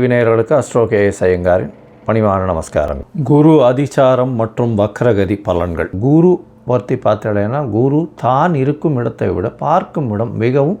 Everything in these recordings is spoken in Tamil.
வினையர்களுக்கு அஸ்ட்ரோகேஎஸ் ஐயங்காரின் பணிவான நமஸ்காரம். குரு அதிசாரம் மற்றும் வக்ரகதி பலன்கள். குரு வர்த்தி பார்த்தீங்கன்னா குரு தான் இருக்கும் இடத்தை விட பார்க்கும் இடம் மிகவும்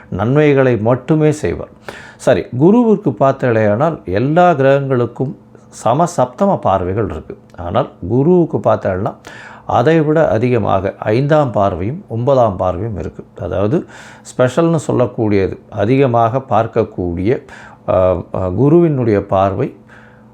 நன்மைகளை மட்டுமே செய்வார். சரி குருவிற்கு பார்த்தாலேயானால் எல்லா கிரகங்களுக்கும் சம சப்தம பார்வைகள் இருக்குது ஆனால் குருவுக்கு பார்த்தோம்னா அதை விட அதிகமாக ஐந்தாம் பார்வையும் ஒன்பதாம் பார்வையும் இருக்குது அதாவது ஸ்பெஷல்னு சொல்லக்கூடியது அதிகமாக பார்க்கக்கூடிய குருவினுடைய பார்வை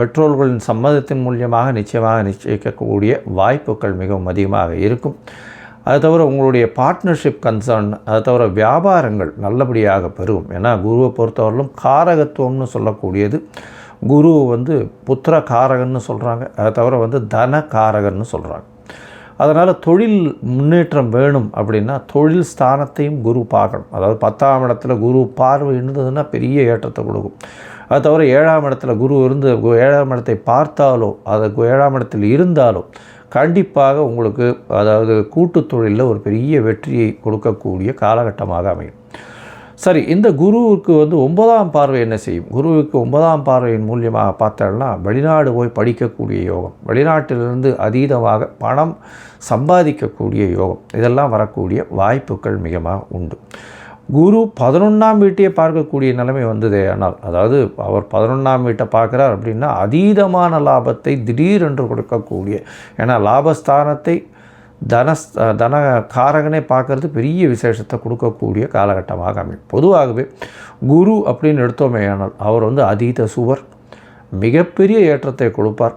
பெற்றோர்களின் சம்மதத்தின் மூலியமாக நிச்சயமாக நிச்சயிக்கக்கூடிய வாய்ப்புகள் மிகவும் அதிகமாக இருக்கும். அது தவிர உங்களுடைய பார்ட்னர்ஷிப் கன்சர்ன் அது தவிர வியாபாரங்கள் நல்லபடியாக பெருகும். ஏன்னா குருவை பொறுத்தவரையிலும் காரகத்துவம்னு சொல்லக்கூடியது குரு வந்து புத்திர காரகன்னு சொல்கிறாங்க அதை தவிர வந்து தன காரகன்னு சொல்கிறாங்க அதனால் தொழில் முன்னேற்றம் வேணும் அப்படின்னா தொழில் ஸ்தானத்தையும் குரு பார்க்கணும். அதாவது பத்தாம் இடத்துல குரு பார்வை இருந்ததுன்னா பெரிய ஏற்றத்தை கொடுக்கும். அது தவிர ஏழாம் இடத்துல குரு இருந்து ஏழாம் இடத்தை பார்த்தாலோ அதை கு- ஏழாம் இடத்தில் இருந்தாலோ கண்டிப்பாக உங்களுக்கு அதாவது கூட்டு தொழிலில் ஒரு பெரிய வெற்றியை கொடுக்கக்கூடிய காலகட்டமாக அமையும். சரி இந்த குருவுக்கு வந்து ஒன்பதாம் பார்வை என்ன செய்யும்? குருவுக்கு ஒன்பதாம் பார்வையின் மூலியமாக பார்த்தோம்னா வெளிநாடு போய் படிக்கக்கூடிய யோகம் வெளிநாட்டிலிருந்து அதீதமாக பணம் சம்பாதிக்கக்கூடிய யோகம் இதெல்லாம் வரக்கூடிய வாய்ப்புகள் மிகமாக உண்டு. குரு பதினொன்றாம் வீட்டையே பார்க்கக்கூடிய நிலைமை வந்ததே ஆனால் அதாவது அவர் பதினொன்றாம் வீட்டை பார்க்குறார் அப்படின்னா அதீதமான லாபத்தை திடீரென்று கொடுக்கக்கூடிய ஏன்னா லாபஸ்தானத்தை தன தன காரகனே பார்க்கறது பெரிய விசேஷத்தை கொடுக்கக்கூடிய காலகட்டமாக அமையும். பொதுவாகவே குரு அப்படின்னு எடுத்தோமே ஆனால் அவர் வந்து அதீத சுவர் மிகப்பெரிய ஏற்றத்தை கொடுப்பார்.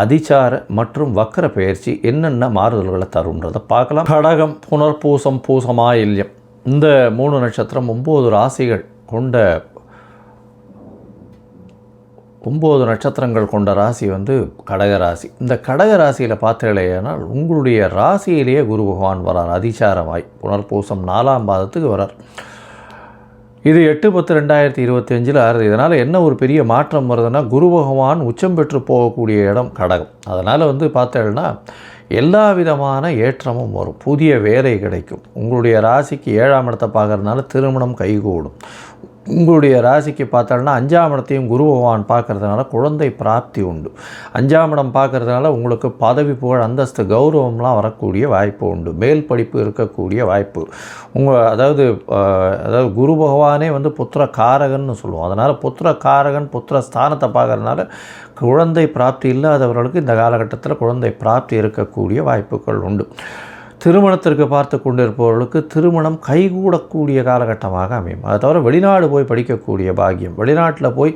அதிசார மற்றும் வக்கர பெயர்ச்சி என்னென்ன மாறுதல்களை தரும்ன்றதை பார்க்கலாம். கடகம் புனர்பூசம் பூசமாயில்யம். இந்த மூணு நட்சத்திரம் ஒம்பது ராசிகள் கொண்ட ஒம்பது நட்சத்திரங்கள் கொண்ட ராசி வந்து கடக ராசி. இந்த கடக ராசியில் பார்த்தீங்களேனால் உங்களுடைய ராசியிலேயே குரு பகவான் வரார் அதிசாரமாய் புனர்பூசம் நாலாம் பாதத்துக்கு வரார். இது எட்டு பத்து ரெண்டாயிரத்தி இருபத்தஞ்சில் ஆறுது. இதனால் என்ன ஒரு பெரிய மாற்றம் வருதுன்னா குரு பகவான் உச்சம் பெற்று போகக்கூடிய இடம் கடகம். அதனால் வந்து பார்த்தேன்னா எல்லா விதமான ஏற்றமும் வரும். புதிய வேலை கிடைக்கும். உங்களுடைய ராசிக்கு ஏழாம் இடத்தை பார்க்கறதுனால திருமணம் கைகூடும். உங்களுடைய ராசிக்கு பார்த்தாலும்னா அஞ்சாம் இடத்தையும் குரு பகவான் பார்க்கறதுனால குழந்தை பிராப்தி உண்டு. அஞ்சாம் இடம் பார்க்கறதுனால உங்களுக்கு பதவி புகழ் அந்தஸ்து கௌரவம்லாம் வரக்கூடிய வாய்ப்பு உண்டு. மேல் படிப்பு இருக்கக்கூடிய வாய்ப்பு. உங்கள் அதாவது அதாவது குரு பகவானே வந்து புத்திர காரகன்னு சொல்லுவோம். அதனால் புத்திர காரகன் புத்திர ஸ்தானத்தை பார்க்கறதுனால குழந்தை பிராப்தி இல்லாதவர்களுக்கு இந்த காலகட்டத்தில் குழந்தை பிராப்தி இருக்கக்கூடிய வாய்ப்புகள் உண்டு. திருமணத்திற்கு பார்த்து கொண்டிருப்பவர்களுக்கு திருமணம் கைகூடக்கூடிய காலகட்டமாக அமையும். அதை தவிர வெளிநாடு போய் படிக்கக்கூடிய பாக்கியம் வெளிநாட்டில் போய்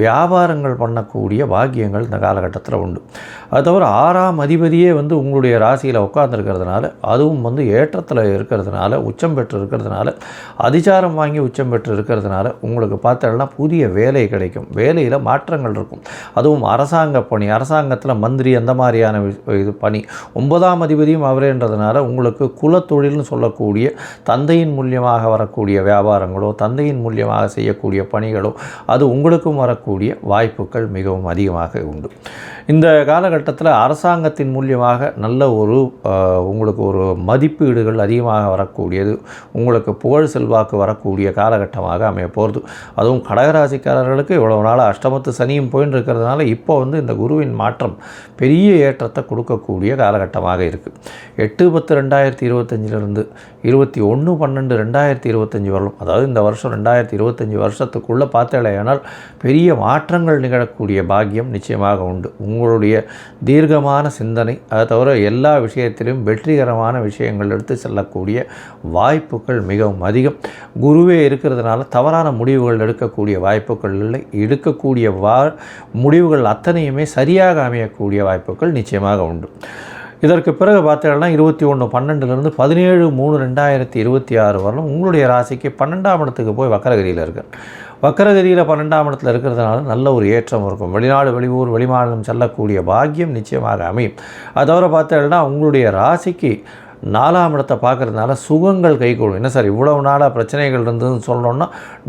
வியாபாரங்கள் பண்ணக்கூடிய பாக்கியங்கள் இந்த காலகட்டத்தில் உண்டு. அது தவிர ஆறாம் அதிபதியே வந்து உங்களுடைய ராசியில் உட்காந்துருக்கிறதுனால அதுவும் வந்து ஏற்றத்தில் இருக்கிறதுனால உச்சம் பெற்று இருக்கிறதுனால அதிசாரம் வாங்கி உச்சம் பெற்று இருக்கிறதுனால உங்களுக்கு பார்த்தோம்னா புதிய வேலை கிடைக்கும். வேலையில் மாற்றங்கள் இருக்கும். அதுவும் அரசாங்க பணி அரசாங்கத்தில் மந்திரி அந்த மாதிரியான இது பணி. ஒன்பதாம் அதிபதியும் அவரேன்றதுனால உங்களுக்கு குலத்தொழில்னு சொல்லக்கூடிய தந்தையின் மூலியமாக வரக்கூடிய வியாபாரங்களோ தந்தையின் மூலியமாக செய்யக்கூடிய பணிகளோ அது உங்களுக்கும் வரக்கூடிய வாய்ப்புகள் மிகவும் அதிகமாக உண்டு. இந்த காலகட்டத்தில் அரசாங்கத்தின் மூலியமாக நல்ல ஒரு உங்களுக்கு ஒரு மதிப்பீடுகள் அதிகமாக வரக்கூடியது உங்களுக்கு புகழ் செல்வாக்கு வரக்கூடிய காலகட்டமாக அமைய போகிறது. அதுவும் கடகராசிக்காரர்களுக்கு இவ்வளவு நாள் அஷ்டமத்து சனியும் போயின்னு இருக்கிறதுனால இப்போ வந்து இந்த குருவின் மாற்றம் பெரிய ஏற்றத்தை கொடுக்கக்கூடிய காலகட்டமாக இருக்குது எட்டு பத்து ரெண்டாயிரத்தி இருபத்தஞ்சிலிருந்து இருபத்தி ஒன்று பன்னெண்டு ரெண்டாயிரத்தி இருபத்தஞ்சி வரலும் அதாவது இந்த வருஷம் ரெண்டாயிரத்தி இருபத்தஞ்சி வருஷத்துக்குள்ளே பார்த்தேலையானால் பெரிய மாற்றங்கள் நிகழக்கூடிய பாக்கியம் நிச்சயமாக உண்டு. உங்களுடைய தீர்க்கமான சிந்தனை அதை தவிர எல்லா விஷயத்திலும் வெற்றிகரமான விஷயங்கள் எடுத்து செல்லக்கூடிய வாய்ப்புகள் மிகவும் அதிகம். குருவே இருக்கிறதுனால தவறான முடிவுகள் எடுக்கக்கூடிய வாய்ப்புகள் இல்லை. எடுக்கக்கூடிய வா முடிவுகள் அத்தனையுமே சரியாக அமையக்கூடிய வாய்ப்புகள் நிச்சயமாக உண்டு. இதற்கு பிறகு பார்த்தீங்கன்னா இருபத்தி ஒன்று பன்னெண்டுலேருந்து பதினேழு மூணு ரெண்டாயிரத்தி இருபத்தி ஆறு வரலும் உங்களுடைய ராசிக்கு பன்னெண்டாம் இடத்துக்கு போய் வக்கரகிரியில் இருக்கு. வக்கரகதியில் பன்னெண்டாம் இடத்துல இருக்கிறதுனால நல்ல ஒரு ஏற்றம் இருக்கும். வெளிநாடு வெளியூர் வெளிமாநிலம் செல்லக்கூடிய பாக்கியம் நிச்சயமாக அமையும். அதோட பார்த்தேன்னா பார்த்தீங்கன்னா உங்களுடைய ராசிக்கு நாலாம் இடத்தை பார்க்குறதுனால சுகங்கள் கைகூடும். என்ன சார் இவ்வளவு நாளாக பிரச்சனைகள் இருந்ததுன்னு சொல்லணும்னா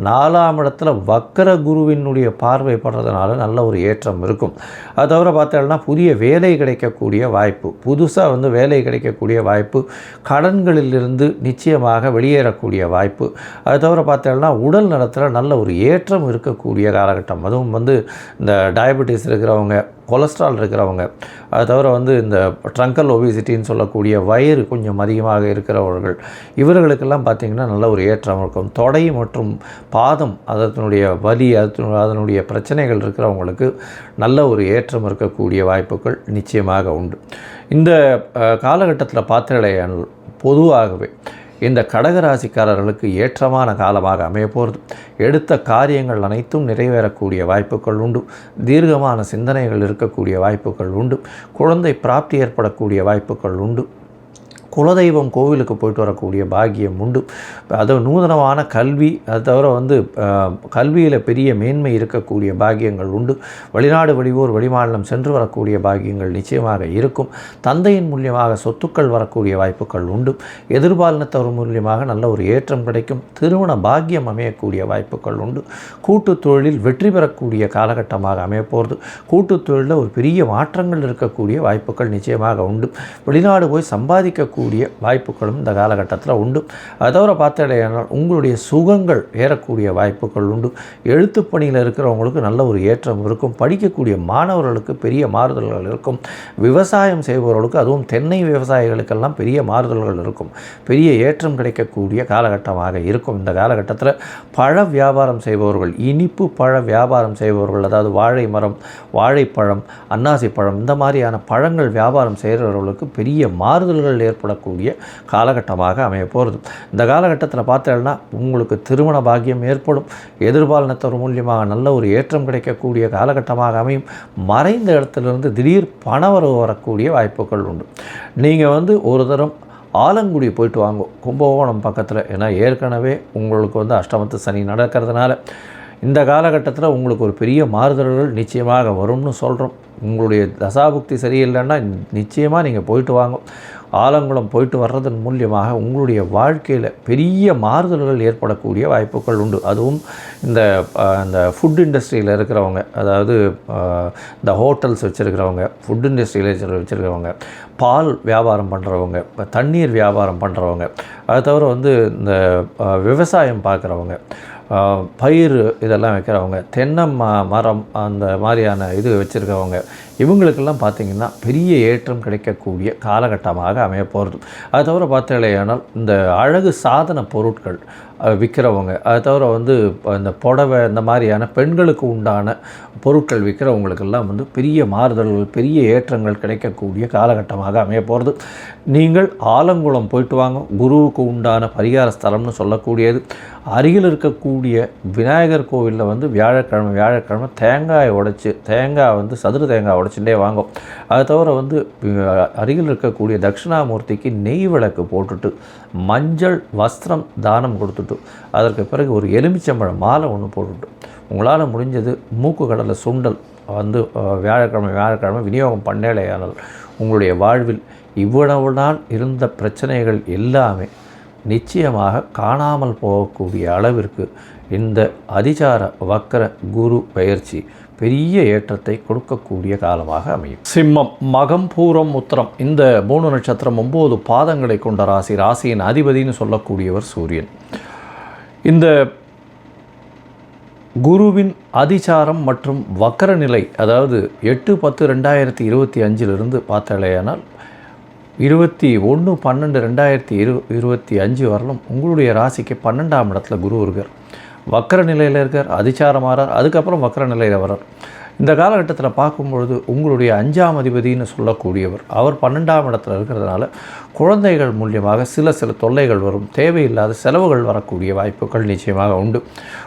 நாலாம் இடத்துல வக்கர குருவினுடைய பார்வை படுறதுனால நல்ல ஒரு ஏற்றம் இருக்கும். அது தவிர பார்த்தோம்னா புதிய வேலை கிடைக்கக்கூடிய வாய்ப்பு புதுசாக வந்து வேலை கிடைக்கக்கூடிய வாய்ப்பு கடன்களிலிருந்து நிச்சயமாக வெளியேறக்கூடிய வாய்ப்பு. அது தவிர பார்த்தோம்னா உடல் நலத்தில் நல்ல ஒரு ஏற்றம் இருக்கக்கூடிய காலகட்டம். அதுவும் வந்து இந்த டயபெட்டிஸ் இருக்கிறவங்க கொலஸ்ட்ரால் இருக்கிறவங்க. அது தவிர வந்து இந்த ட்ரங்கல் ஒபிசிட்டின்னு சொல்லக்கூடிய வயிறு கொஞ்சம் அதிகமாக இருக்கிறவர்கள். இவர்களுக்கெல்லாம் பார்த்திங்கன்னா நல்ல ஒரு ஏற்றம் இருக்கும். தொடை மற்றும் பாதம் அதனுடைய வலி அது அதனுடைய பிரச்சனைகள் இருக்கிறவங்களுக்கு நல்ல ஒரு ஏற்றம் இருக்கக்கூடிய வாய்ப்புகள் நிச்சயமாக உண்டு. இந்த காலகட்டத்தில் பார்த்தாலேயால் பொதுவாகவே இந்த கடகராசிக்காரர்களுக்கு ஏற்றமான காலமாக அமையப்போகிறது எடுத்த காரியங்கள் அனைத்தும் நிறைவேறக்கூடிய வாய்ப்புகள் உண்டு. தீர்க்கமான சிந்தனைகள் இருக்கக்கூடிய வாய்ப்புகள் உண்டு. குழந்தை பிராப்தி ஏற்படக்கூடிய வாய்ப்புகள் உண்டு. குலதெய்வம் கோவிலுக்கு போயிட்டு வரக்கூடிய பாக்கியம் உண்டு. அது நூதனமான கல்வி அது தவிர வந்து கல்வியில் பெரிய மேன்மை இருக்கக்கூடிய பாக்கியங்கள் உண்டு. வெளிநாடு வெளியூர் வெளிமாநிலம் சென்று வரக்கூடிய பாக்கியங்கள் நிச்சயமாக இருக்கும். தந்தையின் மூலியமாக சொத்துக்கள் வரக்கூடிய வாய்ப்புகள் உண்டு. எதிர்பாலினத்தவர் மூலியமாக நல்ல ஒரு ஏற்றம் கிடைக்கும். திருமண பாக்கியம் அமையக்கூடிய வாய்ப்புகள் உண்டு. கூட்டு தொழிலில் வெற்றி பெறக்கூடிய காலகட்டமாக அமையப்போகிறது கூட்டு தொழிலில் ஒரு பெரிய மாற்றங்கள் இருக்கக்கூடிய வாய்ப்புகள் நிச்சயமாக உண்டு. வெளிநாடு போய் சம்பாதிக்கக்கூடிய ஏறக்கூடிய வாய்ப்புகளும் இந்த காலகட்டத்தில் உண்டு. அதை தவிர பார்த்தடையானால் உங்களுடைய சுகங்கள் ஏறக்கூடிய வாய்ப்புகள் உண்டு. எழுத்து பணியில் இருக்கிறவங்களுக்கு நல்ல ஒரு ஏற்றம் இருக்கும். படிக்கக்கூடிய மாணவர்களுக்கு பெரிய மாறுதல்கள் இருக்கும். விவசாயம் செய்பவர்களுக்கு அதுவும் தென்னை விவசாயிகளுக்கெல்லாம் பெரிய மாறுதல்கள் இருக்கும். பெரிய ஏற்றம் கிடைக்கக்கூடிய காலகட்டமாக இருக்கும் இந்த காலகட்டத்தில். பழ வியாபாரம் செய்பவர்கள் இனிப்பு பழ வியாபாரம் செய்பவர்கள் அதாவது வாழை மரம் வாழைப்பழம் அன்னாசி பழம் இந்த மாதிரியான பழங்கள் வியாபாரம் செய்கிறவர்களுக்கு பெரிய மாறுதல்கள் ஏற்பட ஏற்படக்கூடிய காலகட்டமாக அமைய போகிறது. இந்த காலகட்டத்தில் பார்த்தேன்னா உங்களுக்கு திருமண பாக்கியம் ஏற்படும். எதிர்பாலினத்தவர் மூலியமாக நல்ல ஒரு ஏற்றம் கிடைக்கக்கூடிய காலகட்டமாக அமையும். மறைந்த இடத்துலேருந்து திடீர் பணவரவு வரக்கூடிய வாய்ப்புகள் உண்டு. நீங்கள் வந்து ஒரு தரம் ஆலங்குடி போயிட்டு வாங்க. கும்பகோணம் பக்கத்தில். ஏன்னா ஏற்கனவே உங்களுக்கு வந்து அஷ்டமத்து சனி நடக்கிறதுனால இந்த காலகட்டத்தில் உங்களுக்கு ஒரு பெரிய மாறுதல்கள் நிச்சயமாக வரும்னு சொல்கிறோம் உங்களுடைய தசாபுக்தி சரியில்லைன்னா நிச்சயமாக நீங்கள் போயிட்டு வாங்க. ஆலங்குளம் போயிட்டு வர்றதன் மூலியமாக உங்களுடைய வாழ்க்கையில் பெரிய மாறுதல்கள் ஏற்படக்கூடிய வாய்ப்புகள் உண்டு. அதுவும் இந்த இந்த ஃபுட் இண்டஸ்ட்ரியில் இருக்கிறவங்க அதாவது இந்த ஹோட்டல்ஸ் வச்சுருக்கிறவங்க ஃபுட் இண்டஸ்ட்ரியில் வச்சுருக்கிறவங்க பால் வியாபாரம் பண்ணுறவங்க தண்ணீர் வியாபாரம் பண்ணுறவங்க அது தவிர வந்து இந்த விவசாயம் பார்க்குறவங்க பயிர் இதெல்லாம் வைக்கிறவங்க தென்னை ம மரம் அந்த மாதிரியான இது வச்சுருக்கவங்க இவங்களுக்கெல்லாம் பார்த்திங்கன்னா பெரிய ஏற்றம் கிடைக்கக்கூடிய காலகட்டமாக அமைய போகிறது. அது தவிர பார்த்தீங்களேயானால் இந்த அழகு சாதன பொருட்கள் விற்கிறவங்க அது தவிர வந்து இந்த புடவை இந்த மாதிரியான பெண்களுக்கு உண்டான பொருட்கள் விற்கிறவங்களுக்கெல்லாம் வந்து பெரிய மாறுதல்கள் பெரிய ஏற்றங்கள் கிடைக்கக்கூடிய காலகட்டமாக அமைய போகிறது. நீங்கள் ஆலங்குளம் போயிட்டு வாங்க. குருவுக்கு உண்டான பரிகார ஸ்தலம்னு சொல்லக்கூடியது. அருகில் இருக்கக்கூடிய விநாயகர் கோவிலில் வந்து வியாழக்கிழமை வியாழக்கிழமை தேங்காயை உடைச்சி தேங்காய் வந்து சதுர தேங்காய் உடச்சுட்டே வாங்கும். அதை தவிர வந்து அருகில் இருக்கக்கூடிய தட்சிணாமூர்த்திக்கு நெய் விளக்கு போட்டுட்டு மஞ்சள் வஸ்திரம் தானம் கொடுத்துட்டு அதற்கு பிறகு ஒரு எலுமிச்சம்பழம் மாலை ஒன்று போட்டுட்டு உங்களால் முடிஞ்சது மூக்கு கடலை சுண்டல் வந்து வியாழக்கிழமை வியாழக்கிழமை விநியோகம் பண்ணலையானால் உங்களுடைய வாழ்வில் இவ்வளவு நாள் இருந்த பிரச்சனைகள் எல்லாமே நிச்சயமாக காணாமல் போகக்கூடிய அளவிற்கு இந்த அதிசார வக்கர குரு பயிற்சி பெரிய ஏற்றத்தை கொடுக்கக்கூடிய காலமாக அமையும். சிம்மம் மகம் பூரம் உத்தரம் இந்த மூணு நட்சத்திரம் ஒம்பது பாதங்களை கொண்ட ராசி ராசியின் அதிபதினு சொல்லக்கூடியவர் சூரியன். இந்த குருவின் அதிசாரம் மற்றும் வக்கரநிலை அதாவது எட்டு பத்து ரெண்டாயிரத்தி இருபத்தி அஞ்சிலிருந்து பார்த்தாலேயானால் இருபத்தி ஒன்று பன்னெண்டு ரெண்டாயிரத்தி இரு இருபத்தி அஞ்சு வரலும் உங்களுடைய ராசிக்கு பன்னெண்டாம் இடத்துல குரு இருக்கார். வக்கர நிலையில் இருக்கார் அதிச்சாரம் ஆறார் அதுக்கப்புறம் வக்கர நிலையில் வரார் இந்த காலகட்டத்தில் பார்க்கும்பொழுது உங்களுடைய அஞ்சாம் அதிபதினு சொல்லக்கூடியவர் அவர் பன்னெண்டாம் இடத்துல இருக்கிறதுனால குழந்தைகள் மூலியமாக சில சில தொல்லைகள் வரும் தேவையில்லாத செலவுகள் வரக்கூடிய வாய்ப்புகள் நிச்சயமாக உண்டு.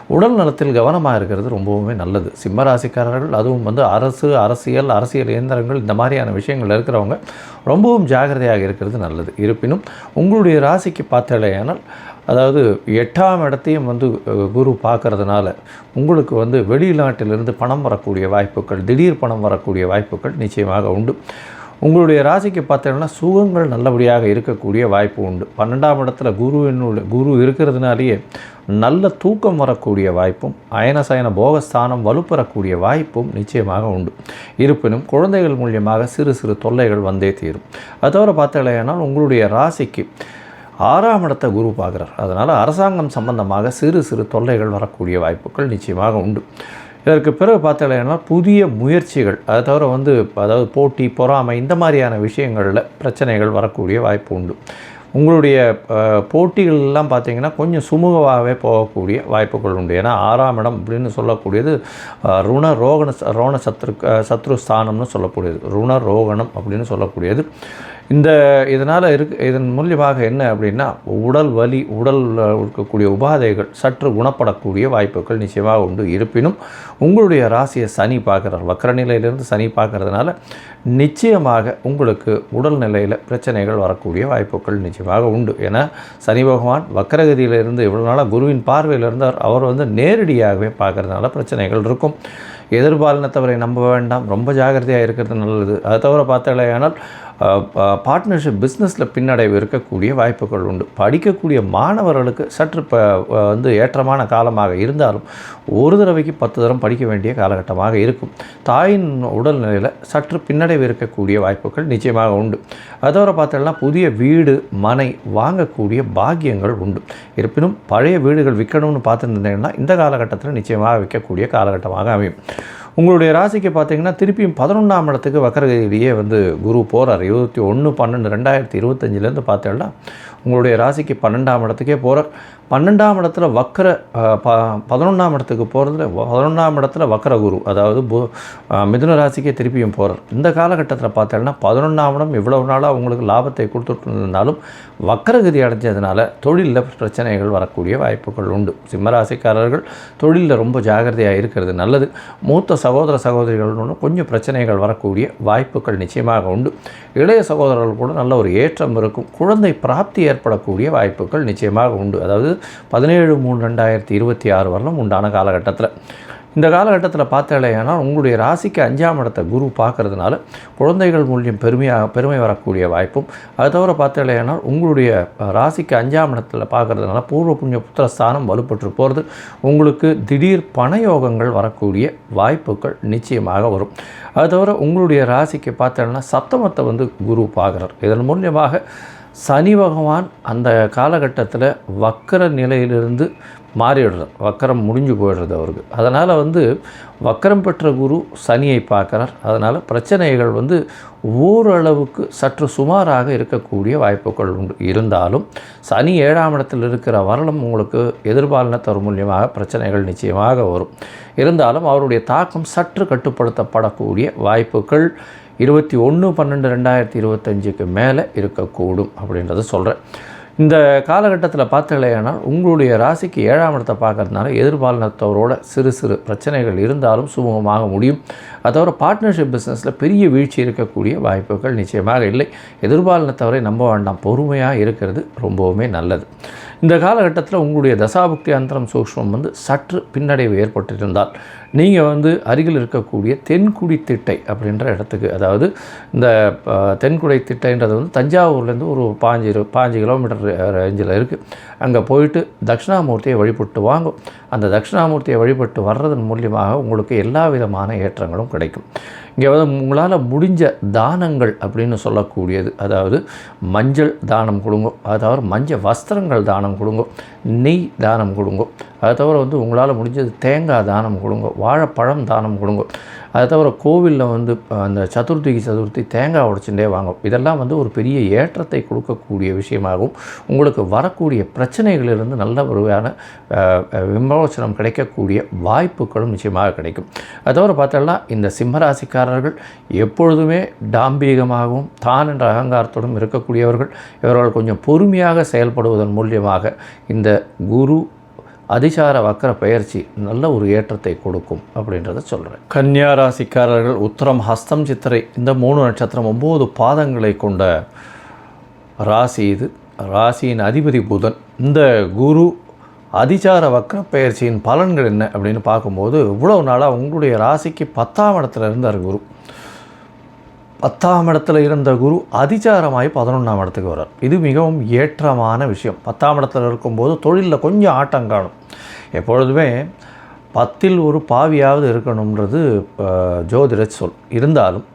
உடல் நலத்தில் கவனமாக இருக்கிறது ரொம்பவுமே நல்லது. சிம்மராசிக்காரர்கள் அதுவும் வந்து அரசு அரசியல் அரசியல் இயந்திரங்கள் இந்த மாதிரியான விஷயங்கள் இருக்கிறவங்க ரொம்பவும் ஜாகிரதையாக இருக்கிறது நல்லது. இருப்பினும் உங்களுடைய ராசிக்கு பார்த்தலையானால் அதாவது எட்டாம் இடத்தையும் வந்து குரு பார்க்குறதுனால உங்களுக்கு வந்து வெளிநாட்டிலிருந்து பணம் வரக்கூடிய வாய்ப்புகள் திடீர் பணம் வரக்கூடிய வாய்ப்புகள் நிச்சயமாக உண்டு. உங்களுடைய ராசிக்கு பார்த்தீங்கன்னா சுகங்கள் நல்லபடியாக இருக்கக்கூடிய வாய்ப்பு உண்டு. பன்னெண்டாம் இடத்துல குரு என்னுடைய குரு இருக்கிறதுனாலேயே நல்ல தூக்கம் வரக்கூடிய வாய்ப்பும் அயனசயன போகஸ்தானம் வலுப்பெறக்கூடிய வாய்ப்பும் நிச்சயமாக உண்டு. இருப்பினும் குழந்தைகள் மூலியமாக சிறு சிறு தொல்லைகள் வந்தே தீரும். அதோடு பார்த்தீங்கன்னா உங்களுடைய ராசிக்கு ஆறாம் இடத்தை குரு பார்க்குறார். அதனால் அரசாங்கம் சம்பந்தமாக சிறு சிறு தொல்லைகள் வரக்கூடிய வாய்ப்புகள் நிச்சயமாக உண்டு. இதற்கு பிறகு பார்த்தீங்கன்னா புதிய முயற்சிகள் அதை தவிர வந்து அதாவது போட்டி பொறாமை இந்த மாதிரியான விஷயங்களில் பிரச்சனைகள் வரக்கூடிய வாய்ப்பு உண்டு. உங்களுடைய போட்டிகள்லாம் பார்த்தீங்கன்னா கொஞ்சம் சுமூகமாகவே போகக்கூடிய வாய்ப்புகள் உண்டு. ஏன்னா ஆறாம் இடம் அப்படின்னு சொல்லக்கூடியது ருண ரோகண ரோண சத்ரு சத்ரு ஸ்தானம்னு சொல்லக்கூடியது. ருண ரோகணம் அப்படின்னு சொல்லக்கூடியது. இந்த இதனால் இருக்கு இதன் மூலியமாக என்ன அப்படின்னா உடல் வலி உடல் இருக்கக்கூடிய உபாதைகள் சற்று குணப்படக்கூடிய வாய்ப்புகள் நிச்சயமாக உண்டு. இருப்பினும் உங்களுடைய ராசியை சனி பார்க்குறார். வக்கரநிலையிலிருந்து சனி பார்க்கறதுனால நிச்சயமாக உங்களுக்கு உடல் நிலையில் பிரச்சனைகள் வரக்கூடிய வாய்ப்புகள் நிச்சயமாக உண்டு. ஏன்னா சனி பகவான் வக்கரகதியிலிருந்து இவ்வளோ நாளாக குருவின் பார்வையிலிருந்து அவர் வந்து நேரடியாகவே பார்க்குறதுனால பிரச்சனைகள் இருக்கும். எதிர்பாலினத்தவரை நம்ப வேண்டாம். ரொம்ப ஜாகிரதையாக இருக்கிறது நல்லது. அதை தவிர பார்த்தாலேயானால் பார்ட்னர்ஷிப் பிஸ்னஸில் பின்னடைவு இருக்கக்கூடிய வாய்ப்புகள் உண்டு. படிக்கக்கூடிய மாணவர்களுக்கு சற்று இப்போ வந்து ஏற்றமான காலமாக இருந்தாலும் ஒரு தடவைக்கு பத்து தரம் படிக்க வேண்டிய காலகட்டமாக இருக்கும். தாயின் உடல்நிலையில் சற்று பின்னடைவு இருக்கக்கூடிய வாய்ப்புகள் நிச்சயமாக உண்டு. அதோட பார்த்தோம்னா புதிய வீடு மனை வாங்கக்கூடிய பாக்கியங்கள் உண்டு. இருப்பினும் பழைய வீடுகள் விற்கணும்னு பார்த்துருந்தீங்கன்னா இந்த காலகட்டத்தில் நிச்சயமாக விற்கக்கூடிய காலகட்டமாக அமையும். உங்களுடைய ராசிக்கு பார்த்தீங்கன்னா திருப்பியும் பதினொன்றாம் இடத்துக்கு வக்கரகதியிலேயே வந்து குரு போகிறார் இருபத்தி ஒன்று பன்னெண்டு ரெண்டாயிரத்தி இருபத்தஞ்சிலேருந்து பார்த்தேன்னா உங்களுடைய ராசிக்கு பன்னெண்டாம் இடத்துக்கே போகிறார் பன்னெண்டாம் இடத்துல வக்கர ப பதினொன்றாம் இடத்துக்கு போகிறதுல பதினொன்றாம் இடத்துல வக்கர குரு அதாவது பு மிதுன ராசிக்கே திருப்பியும் போகிறார் இந்த காலகட்டத்தில் பார்த்தோன்னா பதினொன்றாம் இடம் இவ்வளவு நாளாக அவங்களுக்கு லாபத்தை கொடுத்துட்டு இருந்தாலும் வக்கரகதி அடைஞ்சதுனால தொழிலில் பிரச்சனைகள் வரக்கூடிய வாய்ப்புகள் உண்டு. சிம்மராசிக்காரர்கள் தொழிலில் ரொம்ப ஜாகிரதையாக இருக்கிறது நல்லது. மூத்த சகோதர சகோதரிகளும் கொஞ்சம் பிரச்சனைகள் வரக்கூடிய வாய்ப்புகள் நிச்சயமாக உண்டு. இளைய சகோதரர்கள் கூட நல்ல ஒரு ஏற்றம் இருக்கும். குழந்தை பிராப்தி ஏற்படக்கூடிய வாய்ப்புகள் நிச்சயமாக உண்டு. அதாவது பதினேழு மூணு ரெண்டாயிரத்தி இருபத்தி ஆறு வரலும் உண்டான காலகட்டத்தில். இந்த காலகட்டத்தில் பார்த்தாலேயானால் உங்களுடைய ராசிக்கு அஞ்சாம் இடத்தை குரு பார்க்கறதுனால குழந்தைகள் மூலியம் பெருமையாக பெருமை வரக்கூடிய வாய்ப்பும் அது தவிர பார்த்தாலேயானால் உங்களுடைய ராசிக்கு அஞ்சாம் இடத்துல பார்க்கறதுனால பூர்வ புண்ணிய புத்திரஸ்தானம் வலுப்பட்டு போகிறது உங்களுக்கு திடீர் பணயோகங்கள் வரக்கூடிய வாய்ப்புகள் நிச்சயமாக வரும். அது தவிர உங்களுடைய ராசிக்கு பார்த்தோன்னா சப்தமத்தை வந்து குரு பார்க்குறார். இதன் மூலியமாக சனி பகவான் அந்த காலகட்டத்தில் வக்கர நிலையிலிருந்து மாறிடுறார் வக்கரம் முடிஞ்சு போயிடுறது அவருக்கு. அதனால் வந்து வக்கரம் பெற்ற குரு சனியை பார்க்குறார். அதனால் பிரச்சனைகள் வந்து ஓரளவுக்கு சற்று சுமாராக இருக்கக்கூடிய வாய்ப்புகள் உண்டு. இருந்தாலும் சனி ஏழாம் இடத்தில் இருக்கிற வரலும் உங்களுக்கு எதிர்பாலினத்தவர் மூலியமாக பிரச்சனைகள் நிச்சயமாக வரும். இருந்தாலும் அவருடைய தாக்கம் சற்று கட்டுப்படுத்தப்படக்கூடிய வாய்ப்புகள் இருபத்தி ஒன்று பன்னெண்டு ரெண்டாயிரத்தி இருபத்தஞ்சுக்கு மேலே இருக்கக்கூடும் அப்படின்றத சொல்கிறேன் இந்த காலகட்டத்தில் பார்த்துக்கலையானால் உங்களுடைய ராசிக்கு ஏழாம் இடத்தை பார்க்கறதுனால எதிர்பாலினத்தவரோட சிறு சிறு பிரச்சனைகள் இருந்தாலும் சுமூகமாக முடியும். அதோட பார்ட்னர்ஷிப் பிஸ்னஸில் பெரிய வீழ்ச்சி இருக்கக்கூடிய வாய்ப்புகள் நிச்சயமாக இல்லை. எதிர்பாலினத்தவரை நம்ப வேண்டாம். பொறுமையாக இருக்கிறது ரொம்பவுமே நல்லது. இந்த காலகட்டத்தில் உங்களுடைய தசாபுக்தி அந்தரம் சூக்ஷ்மம் வந்து சற்று பின்னடைவு ஏற்பட்டிருந்தால் நீங்கள் வந்து அருகில் இருக்கக்கூடிய தென்குடி திட்டை அப்படின்ற இடத்துக்கு அதாவது இந்த தென்குடை திட்டைன்றது வந்து தஞ்சாவூர்லேருந்து ஒரு பாஞ்சு பாஞ்சு கிலோமீட்டர் ரேஞ்சில் இருக்குது அங்கே போயிட்டு தட்சிணாமூர்த்தியை வழிபட்டு வாங்கும் அந்த தட்சிணாமூர்த்தியை வழிபட்டு வர்றதன் மூலியமாக உங்களுக்கு எல்லா விதமான ஏற்றங்களும் கிடைக்கும். இங்கே வந்து உங்களால் முடிஞ்ச தானங்கள் அப்படின்னு சொல்லக்கூடியது. அதாவது மஞ்சள் தானம் கொடுங்க. அதாவது மஞ்சள் வஸ்திரங்கள் தானம் கொடுங்க. நெய் தானம் கொடுங்க. அதை தவிர வந்து உங்களால் முடிஞ்சது தேங்காய் தானம் கொடுங்க. வாழைப்பழம் தானம் கொடுங்க. அதை தவிர கோவிலில் வந்து அந்த சதுர்த்திக்கு சதுர்த்தி தேங்காய் உடைச்சுட்டே வாங்கும் இதெல்லாம் வந்து ஒரு பெரிய ஏற்றத்தை கொடுக்கக்கூடிய விஷயமாகவும் உங்களுக்கு வரக்கூடிய பிரச்சனைகளிலிருந்து நல்ல ஒருவையான விமோசனம் கிடைக்கக்கூடிய வாய்ப்புகளும் நிச்சயமாக கிடைக்கும். அது தவிர பார்த்தோம்னா இந்த சிம்மராசிக்காரர்கள் எப்பொழுதுமே டாம்பீகமாகவும் தான் என்ற அகங்காரத்தோடும் இருக்கக்கூடியவர்கள். இவர்கள் கொஞ்சம் பொறுமையாக செயல்படுவதன் மூலியமாக இந்த குரு அதிசார வக்கர பயிற்சி நல்ல ஒரு ஏற்றத்தை கொடுக்கும் அப்படின்றத சொல்கிறேன் கன்னியா ராசிக்காரர்கள் உத்தரம் ஹஸ்தம் சித்திரை இந்த மூணு நட்சத்திரம் ஒம்பது பாதங்களை கொண்ட ராசி இது. ராசியின் அதிபதி புதன். இந்த குரு அதிசார வக்கர பயிற்சியின் பலன்கள் என்ன அப்படின்னு பார்க்கும்போது இவ்வளோ நாளாக உங்களுடைய ராசிக்கு பத்தாம் இடத்துல இருந்தார் குரு. பத்தாம் இடத்துல இருந்த குரு அதிச்சாரமாகி பதினொன்றாம் இடத்துக்கு வர்றார். இது மிகவும் ஏற்றமான விஷயம். பத்தாம் இடத்துல இருக்கும்போது தொழிலில் கொஞ்சம் ஆட்டம் காணும். எப்பொழுதுமே பத்தில் ஒரு பாவியாவது இருக்கணுன்றது ஜோதிட சொல். இருந்தாலும்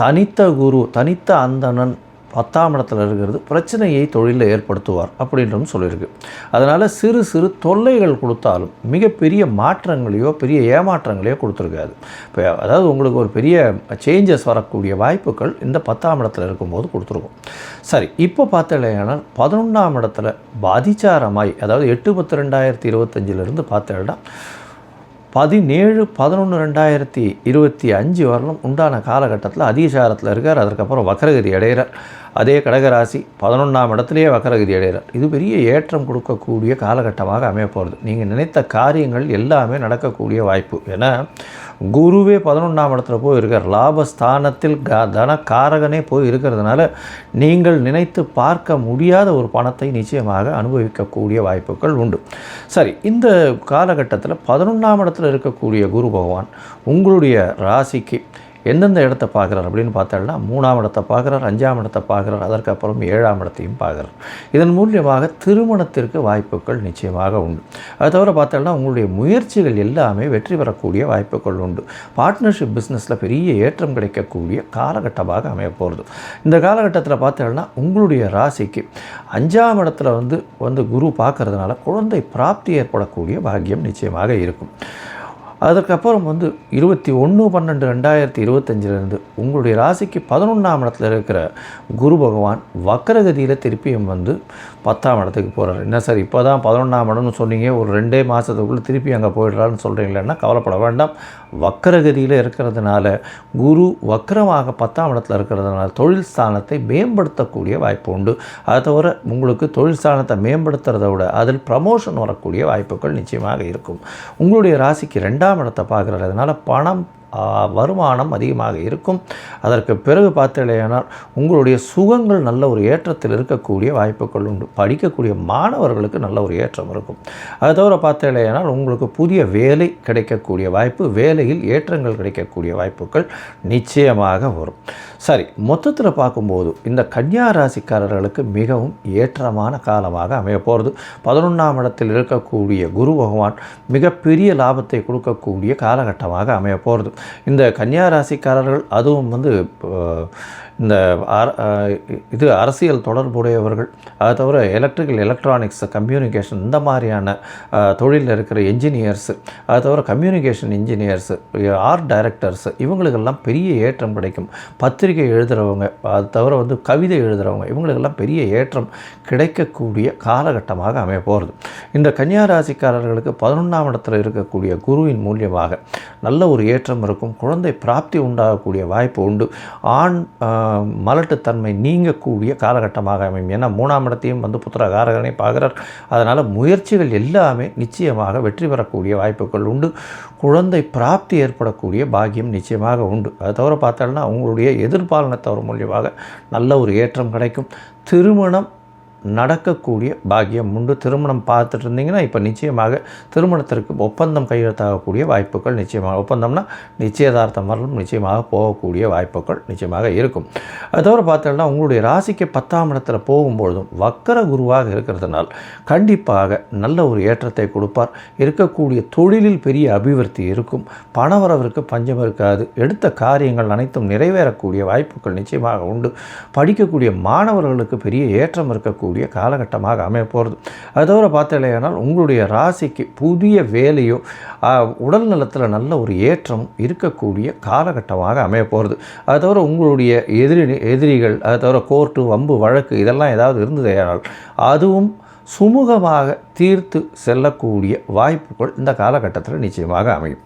தனித்த குரு தனித்த அந்தணன் பத்தாம் இடத்துல இருக்கிறது பிரச்சனையை தொழிலில் ஏற்படுத்துவார் அப்படின்றும் சொல்லியிருக்கு. அதனால் சிறு சிறு தொல்லைகள் கொடுத்தாலும் மிகப்பெரிய மாற்றங்களையோ பெரிய ஏமாற்றங்களையோ கொடுத்துருக்காது. இப்போ அதாவது உங்களுக்கு ஒரு பெரிய சேஞ்சஸ் வரக்கூடிய வாய்ப்புகள் இந்த பத்தாம் இடத்துல இருக்கும்போது கொடுத்துருக்கும். சரி இப்போ பார்த்தலையானால் பதினொன்றாம் இடத்துல பாதிச்சாரமாய் அதாவது எட்டு பத்து ரெண்டாயிரத்தி இருபத்தஞ்சிலிருந்து பார்த்தேன்னா பதினேழு பதினொன்று ரெண்டாயிரத்தி இருபத்தி அஞ்சு வரலும் உண்டான காலகட்டத்தில் அதிசாரத்தில் இருக்கார். அதற்கப்புறம் வக்கரகிரி அடைகிறார். அதே கடகராசி பதினொன்றாம் இடத்துலையே வக்கரகிரி அடைகிறார். இது பெரிய ஏற்றம் கொடுக்கக்கூடிய காலகட்டமாக அமைய போகிறது நீங்கள் நினைத்த காரியங்கள் எல்லாமே நடக்கக்கூடிய வாய்ப்பு. ஏன்னா குருவே பதினொன்றாம் இடத்துல போய் இருக்கார். லாபஸ்தானத்தில் க தன காரகனே போய் இருக்கிறதுனால நீங்கள் நினைத்து பார்க்க முடியாத ஒரு பணத்தை நிச்சயமாக அனுபவிக்கக்கூடிய வாய்ப்புகள் உண்டு. சரி இந்த காலகட்டத்தில் பதினொன்றாம் இடத்துல இருக்கக்கூடிய குரு பகவான் உங்களுடைய ராசிக்கு எந்தெந்த இடத்த பார்க்குறார் அப்படின்னு பார்த்தோம்னா மூணாம் இடத்தை பார்க்குறார் அஞ்சாம் இடத்தை பார்க்குறார் அதற்கப்புறம் ஏழாம் இடத்தையும் பார்க்குறார். இதன் மூலியமாக திருமணத்திற்கு வாய்ப்புகள் நிச்சயமாக உண்டு. அது தவிர பார்த்தோம்னா உங்களுடைய முயற்சிகள் எல்லாமே வெற்றி பெறக்கூடிய வாய்ப்புகள் உண்டு. பார்ட்னர்ஷிப் பிஸ்னஸில் பெரிய ஏற்றம் கிடைக்கக்கூடிய காலகட்டமாக அமையப்போகிறது இந்த காலகட்டத்தில் பார்த்தோம்னா உங்களுடைய ராசிக்கு அஞ்சாம் இடத்துல வந்து வந்து குரு பார்க்கறதுனால குழந்தை பிராப்தி ஏற்படக்கூடிய பாக்கியம் நிச்சயமாக இருக்கும். அதற்கப்புறம் வந்து இருபத்தி ஒன்று பன்னெண்டு ரெண்டாயிரத்தி இருபத்தஞ்சிலேருந்து உங்களுடைய ராசிக்கு பதினொன்றாம் இடத்துல இருக்கிற குரு பகவான் வக்கரகதியில் திருப்பியும் வந்து பத்தாம் இடத்துக்கு போகிறார் என்ன சார் இப்போ தான் பதினொன்றாம் இடம்னு சொன்னீங்க ஒரு ரெண்டே மாதத்துக்குள்ளே திருப்பி அங்கே போயிடுறான்னு சொல்கிறீங்களேன்னா கவலைப்பட வேண்டாம். வக்கரகதியில் இருக்கிறதுனால குரு வக்கரமாக பத்தாம் இடத்துல இருக்கிறதுனால தொழில் ஸ்தானத்தை மேம்படுத்தக்கூடிய வாய்ப்பு உண்டு. அதை தவிர உங்களுக்கு தொழில் ஸ்தானத்தை மேம்படுத்துறதை விட அதில் ப்ரமோஷன் வரக்கூடிய வாய்ப்புகள் நிச்சயமாக இருக்கும். உங்களுடைய ராசிக்கு ரெண்டாம் இடத்தை பார்க்குறாரு. அதனால் பணம் வருமானம் அதிகமாக இருக்கும். அதற்கு பிறகு பார்த்தீங்கன்னா உங்களுடைய சுகங்கள் நல்ல ஒரு ஏற்றத்தில் இருக்கக்கூடிய வாய்ப்புகள் உண்டு. படிக்கக்கூடிய மாணவர்களுக்கு நல்ல ஒரு ஏற்றம் இருக்கும். அது தவிர பார்த்தீங்கன்னா உங்களுக்கு புதிய வேலை கிடைக்கக்கூடிய வாய்ப்பு வேலையில் ஏற்றங்கள் கிடைக்கக்கூடிய வாய்ப்புகள் நிச்சயமாக வரும். சரி மொத்தத்தில் பார்க்கும்போது இந்த கன்னியா ராசிக்காரர்களுக்கு மிகவும் ஏற்றமான காலமாக அமைய போகிறது பதினொன்றாம் இடத்தில் இருக்கக்கூடிய குரு பகவான் மிகப்பெரிய லாபத்தை கொடுக்கக்கூடிய காலகட்டமாக அமைய போகிறது இந்த கன்னியா ராசிக்காரர்கள் அதுவும் வந்து இந்த இது அரசியல் தொடர்புடையவர்கள். அதை தவிர எலக்ட்ரிக்கல் எலக்ட்ரானிக்ஸ் கம்யூனிகேஷன் இந்த மாதிரியான தொழிலில் இருக்கிற என்ஜினியர்ஸு அதை தவிர கம்யூனிகேஷன் இன்ஜினியர்ஸு ஆர்ட் டைரக்டர்ஸு இவங்களுக்கெல்லாம் பெரிய ஏற்றம் கிடைக்கும். பத்திரிகை எழுதுகிறவங்க அது தவிர வந்து கவிதை எழுதுகிறவங்க இவங்களுக்கெல்லாம் பெரிய ஏற்றம் கிடைக்கக்கூடிய காலகட்டமாக அமைய போகிறது இந்த கன்னியாராசிக்காரர்களுக்கு பதினொன்றாம் இடத்துல இருக்கக்கூடிய குருவின் மூலியமாக நல்ல ஒரு ஏற்றம் இருக்கும். குழந்தை பிராப்தி உண்டாகக்கூடிய வாய்ப்பு உண்டு. ஆண் மலட்டுத்தன்மை நீங்கக்கூடிய காலகட்டமாக அமையும். ஏன்னா மூணாம் இடத்தையும் வந்து புத்திரகாரகனை பார்க்குறார். அதனால் முயற்சிகள் எல்லாமே நிச்சயமாக வெற்றி பெறக்கூடிய வாய்ப்புகள் உண்டு. குழந்தை பிராப்தி ஏற்படக்கூடிய பாக்கியம் நிச்சயமாக உண்டு. அதை தவிர பார்த்தோம்னா அவங்களுடைய எதிர்பாலனத்தவர் மூலியமாக நல்ல ஒரு ஏற்றம் கிடைக்கும். திருமணம் நடக்கக்கூடிய பாக்கியம் உண்டு. திருமணம் பார்த்துட்டு இருந்தீங்கன்னா இப்போ நிச்சயமாக திருமணத்திற்கு ஒப்பந்தம் கையெழுத்தாகக்கூடிய வாய்ப்புகள் நிச்சயமாக ஒப்பந்தம்னா நிச்சயதார்த்தம் வரலும் நிச்சயமாக போகக்கூடிய வாய்ப்புகள் நிச்சயமாக இருக்கும். அது தவிர பார்த்தோம்னா உங்களுடைய ராசிக்கு பத்தாம் இடத்துல போகும்பொழுதும் வக்கர குருவாக இருக்கிறதுனால் கண்டிப்பாக நல்ல ஒரு ஏற்றத்தை கொடுப்பார். இருக்கக்கூடிய தொழிலில் பெரிய அபிவிருத்தி இருக்கும். பணவரவிற்கு பஞ்சம் இருக்காது. எடுத்த காரியங்கள் அனைத்தும் நிறைவேறக்கூடிய வாய்ப்புகள் நிச்சயமாக உண்டு. படிக்கக்கூடிய மாணவர்களுக்கு பெரிய ஏற்றம் இருக்கக்கூடிய இருக்கக்கூடிய காலகட்டமாக அமைய போகிறது அது தவிர பார்த்தலையானால் உங்களுடைய ராசிக்கு புதிய வேலையோ உடல் நலத்தில் நல்ல ஒரு ஏற்றம் இருக்கக்கூடிய காலகட்டமாக அமைய போகிறது அது தவிர உங்களுடைய எதிரி எதிரிகள் அது தவிர கோர்ட்டு வம்பு வழக்கு இதெல்லாம் ஏதாவது இருந்ததையானால் அதுவும் சுமூகமாக தீர்த்து செல்லக்கூடிய வாய்ப்புகள் இந்த காலகட்டத்தில் நிச்சயமாக அமையும்.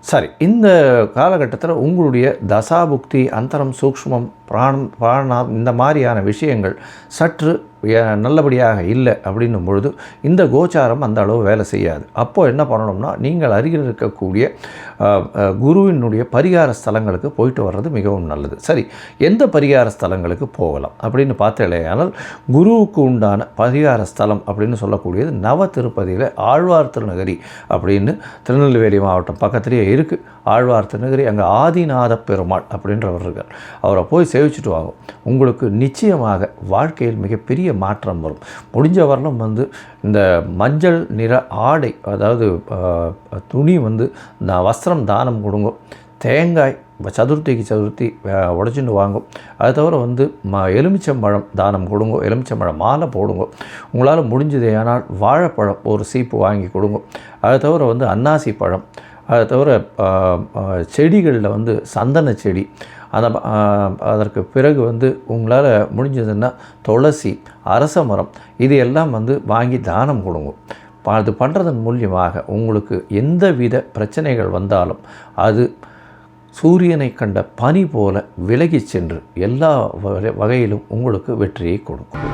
சரி இந்த காலகட்டத்தில் உங்களுடைய தசாபுக்தி அந்தரம் சூக்ஷ்மம் பிராணம் பிராணம் இந்த மாதிரியான விஷயங்கள் சற்று நல்லபடியாக இல்லை அப்படின்னும் பொழுது இந்த கோச்சாரம் அந்த அளவு வேலை செய்யாது. அப்போது என்ன பண்ணணும்னா நீங்கள் அருகில் இருக்கக்கூடிய குருவினுடைய பரிகார ஸ்தலங்களுக்கு போயிட்டு வர்றது மிகவும் நல்லது. சரி எந்த பரிகார ஸ்தலங்களுக்கு போகலாம் அப்படின்னு பார்த்தாலேயானால் குருவுக்கு உண்டான பரிகார ஸ்தலம் அப்படின்னு சொல்லக்கூடியது நவ திருப்பதியில் ஆழ்வார் திருநகரி அப்படின்னு திருநெல்வேலி மாவட்டம் பக்கத்துலேயே இருக்குது ஆழ்வார் திருநகரி அங்கே ஆதிநாத பெருமாள் அப்படின்றவர் இருக்கார். அவரை போய் சேவிச்சுட்டு வாங்க. உங்களுக்கு நிச்சயமாக வாழ்க்கையில் மிகப்பெரிய மாற்றம் வரும். முடிஞ்ச வரலும் வந்து இந்த மஞ்சள் நிற ஆடை அதாவது துணி வந்து இந்த வஸ்திரம் தானம் கொடுங்க. தேங்காய் சதுர்த்திக்கு சதுர்த்தி அஹ், வாங்கும் அது தவிர வந்து ம எலுமிச்சம்பழம் தானம் கொடுங்க. எலுமிச்சம்பழம் மாலை போடுங்க. உங்களால் முடிஞ்சது ஆனால் வாழைப்பழம் ஒரு சீப்பு வாங்கி கொடுங்க. அது தவிர வந்து அன்னாசி பழம் அதை தவிர செடிகளில் வந்து சந்தன செடி அதை அதற்கு பிறகு வந்து உங்களால் முடிஞ்சதுன்னா துளசி அரச மரம் இது எல்லாம் வந்து வாங்கி தானம் கொடுங்க ப- அது பண்ணுறதன் மூலியமாக உங்களுக்கு எந்த வித பிரச்சனைகள் வந்தாலும் அது சூரியனை கண்ட பனி போல விலகிச் சென்று எல்லா வகை- வகையிலும் உங்களுக்கு வெற்றியை கொடுக்கும்.